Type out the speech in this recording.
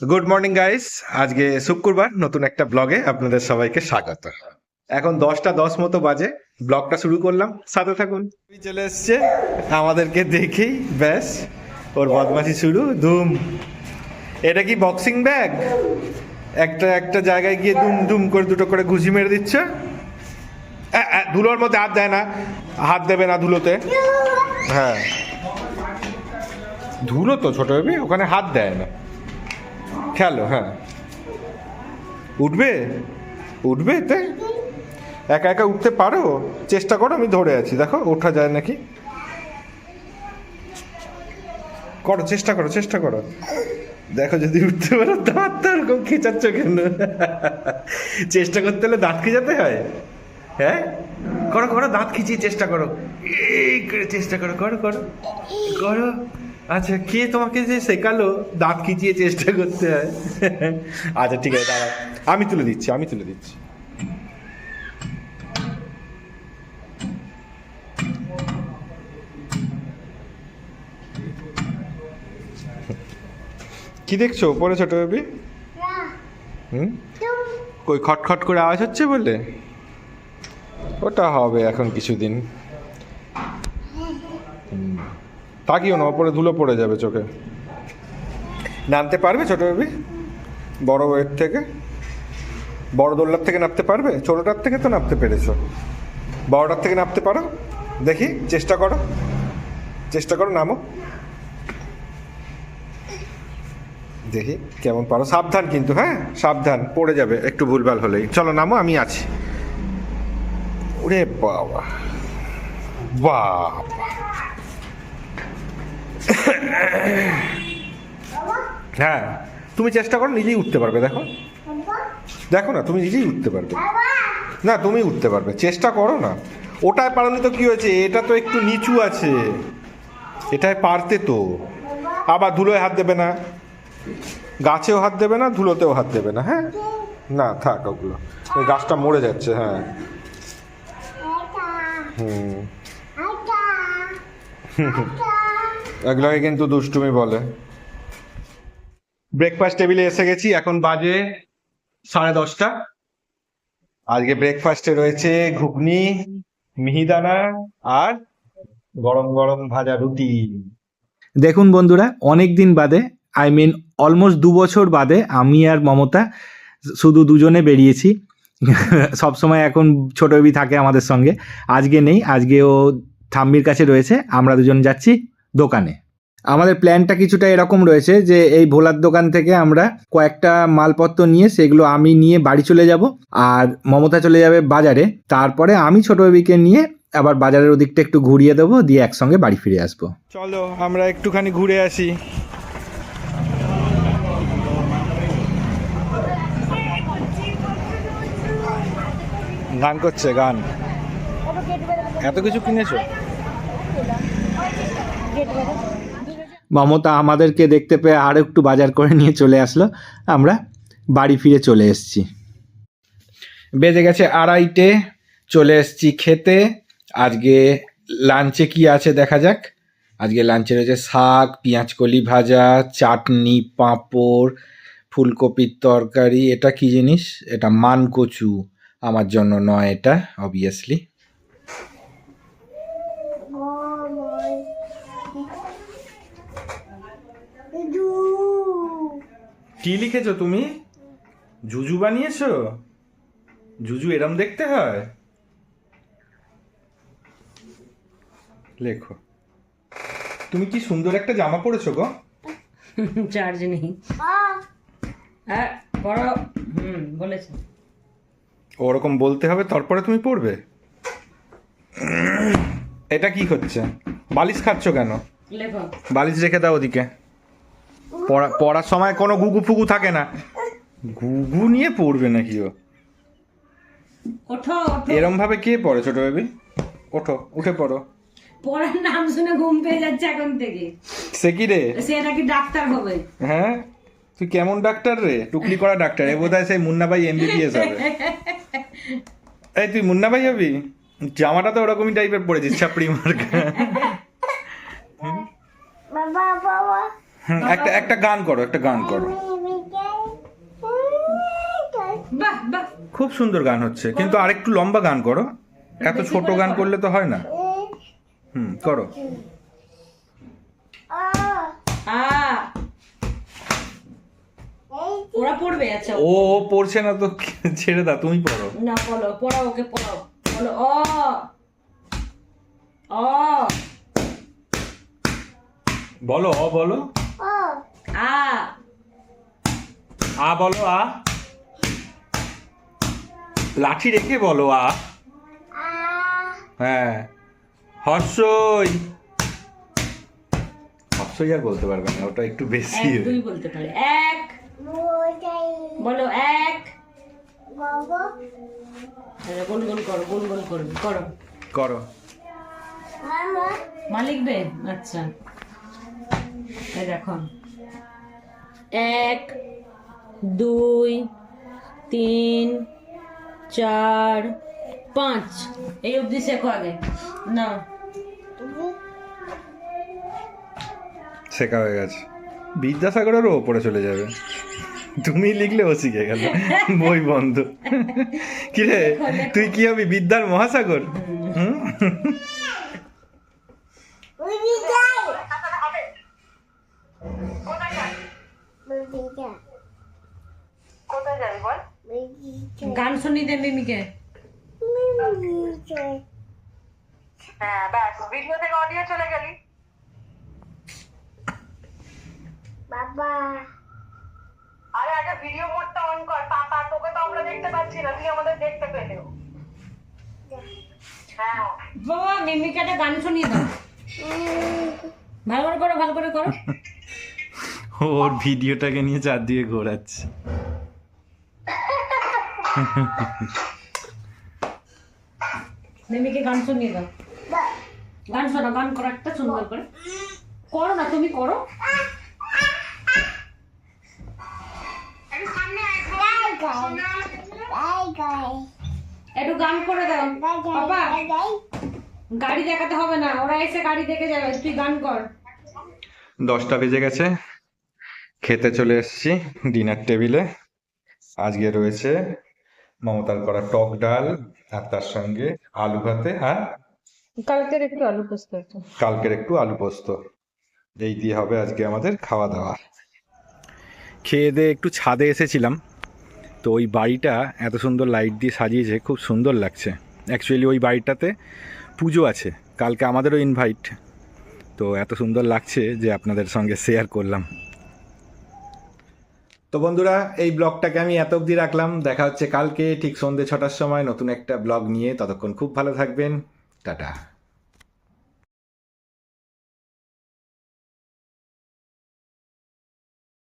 Good morning guys আজকে শুক্রবার, নতুন একটা ব্লগে আপনাদের সবাইকে স্বাগত। এখন দশটা দশ মতো বাজে, ব্লগটা শুরু করলাম। সাথে থাকুন। চলে এসছে, আমাদেরকে দেখেই ব্যাস, ওর বদমাশি শুরু, ধুম। এটা কি বক্সিং ব্যাগ একটা একটা জায়গায় গিয়ে দুম দুম করে দুটো করে ঘুষি মেরে দিচ্ছে? ধুলোর মধ্যে হাত দেয় না। হাত দেবে না ধুলোতে। হ্যাঁ। ধুলো তো ছোট ওখানে হাত দেয় না। খেলো হ্যাঁ। উঠবে? উঠবে এতে? একা একা উঠতে পারো? চেষ্টা করো, আমি ধরে আছি। দেখো, ওঠা যায় নাকি? করো, চেষ্টা করো চেষ্টা করো। দেখো, যদি উঠতে পারো, দাঁত তো এরকম খেঁচাচ্ছ কেন? চেষ্টা করতে হলে দাঁত খেঁচাতে হয়। হ্যাঁ? করো করো, দাঁত খিচিয়ে চেষ্টা করো। এই করে চেষ্টা করো করো করো। করো। আচ্ছা কে তোমাকে যে শেখালো? দাঁত খিচিয়ে চেষ্টা করতে হয়। আচ্ছা ঠিক আছে, দাঁড়াও। আমি তুলে দিচ্ছি, আমি তুলে দিচ্ছি। কি দেখছ পরে ছোট বেবি? হুম? কই, খটখট করে আওয়াজ হচ্ছে বলে? ওটা হবে এখন কিছুদিন হুম। তাকিও না ওপরে ধুলো পড়ে যাবে চোখে। নামতে পারবে ছোট বেবি? বড় ওয়েট থেকে? বড় দোল্লার থেকে নামতে পারবে? ছোটটার থেকে তো নামতে পেরেছ। বড়টার থেকে নামতে পারো? দেখি, চেষ্টা করো। চেষ্টা করো, নামো। দেখি, কেমন পারো। সাবধান কিন্তু হ্যাঁ? সাবধান, পড়ে যাবে, একটু ভুলভাল হলেই। চলো, নামো, আমি আছি। ওরে বাবা। বাবা। হ্যাঁ তুমি চেষ্টা করো নিজেই উঠতে পারবে দেখো। দেখো না তুমি নিজেই উঠতে পারবে। না তুমি উঠতে পারবে চেষ্টা করো না। ওটায় পারনি তো কি হয়েছে? এটা তো একটু নিচু আছে। এটায় পারতে তো। আবার ধুলোয় হাত দেবে না। গাছেও হাত দেবে না ধুলোতেও হাত দেবে না হ্যাঁ? না থাক ওগুলো। ওই গাছটা মরে যাচ্ছে হ্যাঁ। হুম। এগুলোকে কিন্তু দুষ্টুমি বলে। ব্রেকফাস্ট টেবিলে এসে গেছি এখন বাজে সাড়ে দশটা। আজকে ব্রেকফাস্টে রয়েছে ঘুগনি মিহিদানা আর গরম গরম ভাজা রুটি। দেখুন বন্ধুরা অনেক দিন বাদে আই মিন অলমোস্ট দু বছর বাদে আমি আর মমতা শুধু দুজনে বেরিয়েছি। সবসময় এখন ছোট বেবি থাকে আমাদের সঙ্গে। আজকে নেই আজকে ও ঠাম্মির কাছে রয়েছে আমরা দুজন যাচ্ছি। দোকানে। আমাদের প্ল্যানটা কিছুটা এরকম রয়েছে যে, এই ভোলার দোকান থেকে আমরা কয়েকটা মালপত্র নিয়ে সেগুলো আমি নিয়ে বাড়ি চলে যাব, আর মমতা চলে যাবে বাজারে। তারপরে আমি ছোট বেবিকে নিয়ে আবার বাজারের ওদিকটা একটু ঘুরিয়ে দেবো, দিয়ে একসঙ্গে বাড়ি ফিরে আসব। চলো, আমরা একটুখানি ঘুরে আসি। গান করছে, গান। এত কিছু কিনেছো? মমতা আমাদেরকে দেখতে পেয়ে আরও একটু বাজার করে নিয়ে চলে আসলো। আমরা বাড়ি ফিরে চলে এসেছি। বেজে গেছে আড়াইটে, চলে এসেছি খেতে। আজকে লাঞ্চে কি আছে দেখা যাক। আজকে লাঞ্চে রয়েছে শাক পেঁয়াজকলি ভাজা, চাটনি, পাঁপড়, ফুলকপির তরকারি। এটা কি জিনিস? এটা মানকচু। আমার জন্য নয় এটা অবভিয়াসলি কি লিখেছো তুমি? জুজু বানিয়েছো? জুজু এরম দেখতে হয়? লেখো। তুমি কি সুন্দর একটা জামা পরেছো গো? চার্জ নেই। হ্যাঁ বড় হুম বলেছে। ওরকম বলতে হবে তারপরে তুমি পড়বে। এটা কি হচ্ছে? বালিশ খাচ্ছ কেন? লেখো। বালিশ রেখে দাও ওদিকে। পড়া পড়ার সময় কোনো গুগু ফুগু থাকে না। গুগু নিয়ে পড়বে নাকি ও? ওঠো ওঠো। এরম ভাবে কে পড়ে ছোট বেবি? ওঠো উঠে পড়ো। পড়ার নাম শুনে ঘুম পেয়ে যাচ্ছে এখন থেকে। সে কি রে? সে নাকি ডাক্তার হবে? হ্যাঁ? তুই কেমন ডাক্তার রে? টুকলি করা ডাক্তার। এ বোধহয় সেই মুন্না ভাই এমবিবিএস হবে। এই তুই মুন্না ভাই হবি? জামাটা তো ওরকমই টাইপের পড়েছিস ছাপড়ি মার্কা। হুম, একটা একটা গান করো একটা গান করো। খুব সুন্দর গান হচ্ছে কিন্তু আরেকটু লম্বা গান করো। এত ছোট গান করলে তো হয় না। হুম করো। ওরা পড়বে আচ্ছা। ও ও পড়ছে না তো ছেড়ে দাও তুমি পড়ো। না পড়ো পড়াও ওকে পড়াও। বলো অ। অ। বলো অ বলো আ আ বলো আ। লাঠি রেখে বলো আ। হ্যাঁ। হর্ষই। হর্ষই আর বলতে পারবে না ওটা একটু বেশি। দুই বলতে পারে। এক। বলো এক। গোল গোল করো গোল গোল করবে করো। করো। মা লিখবে আচ্ছা। এই দেখো। এক দুই তিন চার পাঁচ। এই অবধি শেখো আগে। না শেখা হয়ে গেছে। বিদ্যাসাগরেরও ওপরে চলে যাবে। তুমি লিখলে ও শিখে গেল। বই বন্ধ। কিরে? তুই কি হবি? বিদ্যার মহাসাগর? হুম? গান শুনি দে মিমিকে। হ্যাঁ ব্যাস ভিডিও থেকে অডিও চলে গেলি। আরে আগে ভিডিও মোডটা অন কর পাপা তোকে তো আমরা দেখতে পাচ্ছি না তুই আমাদের দেখতে পেলেও। হ্যাঁ। বাবা মিমিকে একটা গান শুনিয়ে দাও। ভালো করে করো ভালো করে করো। ওর ভিডিওটাকে নিয়ে চারদিকে ঘোরাচ্ছে। মিমিকে গান শুনিয়ে দাও। গান শোনো গান করো একটা সুন্দর করে। করো না, তুমি করো। একটু গান করে দাও। বাবা গাড়ি দেখাতে হবে না, ওরা এসে গাড়ি দেখে যাবে, তুই গান কর। দশটা বেজে গেছে, খেতে চলে এসেছি, ডিনার টেবিলে। আজকে রয়েছে মমতার করা টক ডাল আর তার সঙ্গে আলু ভাতে আর কালকের একটু আলু পোস্ত কালকের একটু আলু পোস্ত। এই দিয়ে হবে আজকে আমাদের খাওয়া দাওয়া। খেয়ে দিয়ে একটু ছাদে এসেছিলাম। তো ওই বাড়িটা এত সুন্দর লাইট দিয়ে সাজিয়েছে খুব সুন্দর লাগছে। অ্যাকচুয়ালি ওই বাড়িটাতে পুজো আছে। কালকে আমাদেরও ইনভাইট তো এত সুন্দর লাগছে যে আপনাদের সঙ্গে শেয়ার করলাম। তো বন্ধুরা, এই ব্লগটাকে আমি এত অবধি রাখলাম। দেখা হচ্ছে কালকে, ঠিক সন্ধ্যে ছটার সময় নতুন একটা ব্লগ নিয়ে। ততক্ষণ খুব ভালো থাকবেন। টাটা।